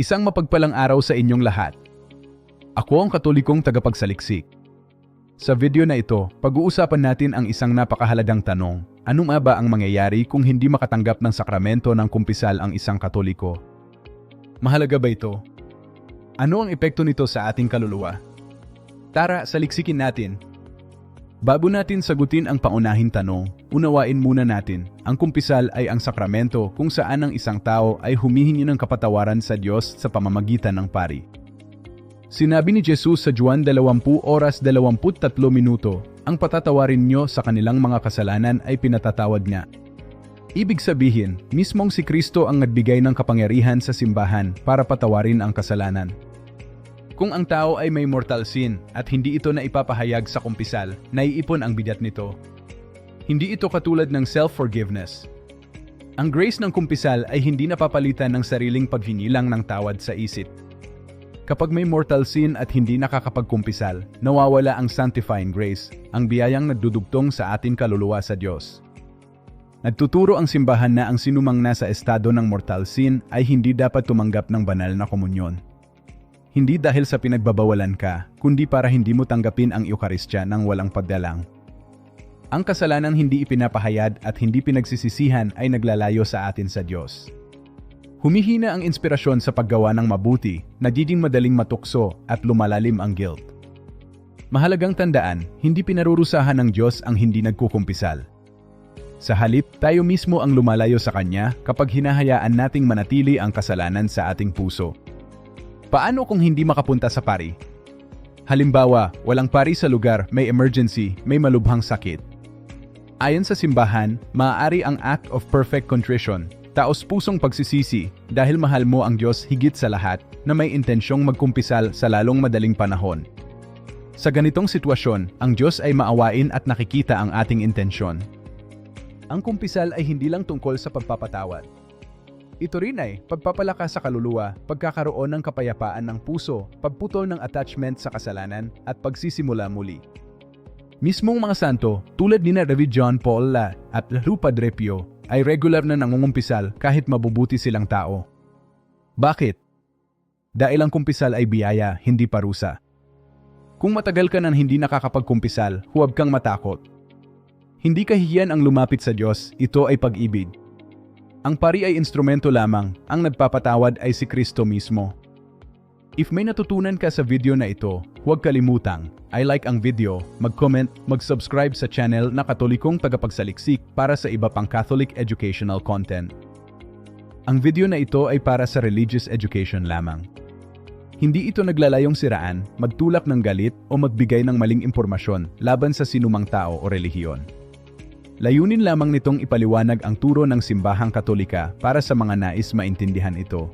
Isang mapagpalang araw sa inyong lahat. Ako ang katolikong tagapagsaliksik. Sa video na ito, pag-uusapan natin ang isang napakahalagang tanong. Ano nga ba ang mangyayari kung hindi makatanggap ng sakramento ng kumpisal ang isang katoliko? Mahalaga ba ito? Ano ang epekto nito sa ating kaluluwa? Tara, saliksikin natin. Bago natin sagutin ang paunahing tanong, unawain muna natin, ang kumpisal ay ang sakramento kung saan ang isang tao ay humihingi ng kapatawaran sa Diyos sa pamamagitan ng pari. Sinabi ni Jesus sa Juan 20 oras 23 minuto, ang patatawarin nyo sa kanilang mga kasalanan ay pinatatawad niya. Ibig sabihin, mismong si Kristo ang nagbigay ng kapangyarihan sa simbahan para patawarin ang kasalanan. Kung ang tao ay may mortal sin at hindi ito na ipapahayag sa kumpisal, naiipon ang bidat nito. Hindi ito katulad ng self-forgiveness. Ang grace ng kumpisal ay hindi napapalitan ng sariling pagvinilang ng tawad sa isip. Kapag may mortal sin at hindi nakakapagkumpisal, nawawala ang sanctifying grace, ang biyayang nagdudugtong sa ating kaluluwa sa Diyos. Nagtuturo ang simbahan na ang sinumang nasa estado ng mortal sin ay hindi dapat tumanggap ng banal na komunyon. Hindi dahil sa pinagbabawalan ka, kundi para hindi mo tanggapin ang Eukaristya ng walang pagdalang. Ang kasalanang hindi ipinapahayad at hindi pinagsisisihan ay naglalayo sa atin sa Diyos. Humihina ang inspirasyon sa paggawa ng mabuti, nagiging madaling matukso at lumalalim ang guilt. Mahalagang tandaan, hindi pinarurusahan ng Diyos ang hindi nagkukumpisal. Sa halip, tayo mismo ang lumalayo sa Kanya kapag hinahayaan nating manatili ang kasalanan sa ating puso. Paano kung hindi makapunta sa pari? Halimbawa, walang pari sa lugar, may emergency, may malubhang sakit. Ayon sa simbahan, maaari ang act of perfect contrition, taos pusong pagsisisi, dahil mahal mo ang Diyos higit sa lahat na may intensyong magkumpisal sa lalong madaling panahon. Sa ganitong sitwasyon, ang Diyos ay maawain at nakikita ang ating intensyon. Ang kumpisal ay hindi lang tungkol sa pagpapatawad, ito rin ay pagpapalakas sa kaluluwa, pagkakaroon ng kapayapaan ng puso, pagputol ng attachment sa kasalanan, at pagsisimula muli. Mismong mga santo, tulad ni na David John Paul La at Lalo Padre Pio, ay regular na nangungumpisal kahit mabubuti silang tao. Bakit? Dahil ang kumpisal ay biyaya, hindi parusa. Kung matagal ka nang hindi nakakapagkumpisal, huwag kang matakot. Hindi kahihiyan ang lumapit sa Diyos, ito ay pag-ibig. Ang pari ay instrumento lamang, ang nagpapatawad ay si Kristo mismo. If may natutunan ka sa video na ito, huwag kalimutang, I like ang video, mag-comment, mag-subscribe sa channel na Katolikong Tagapagsaliksik para sa iba pang Catholic educational content. Ang video na ito ay para sa religious education lamang. Hindi ito naglalayong siraan, magtulak ng galit o magbigay ng maling impormasyon laban sa sinumang tao o relihiyon. Layunin lamang nitong ipaliwanag ang turo ng simbahang katolika para sa mga nais maintindihan ito.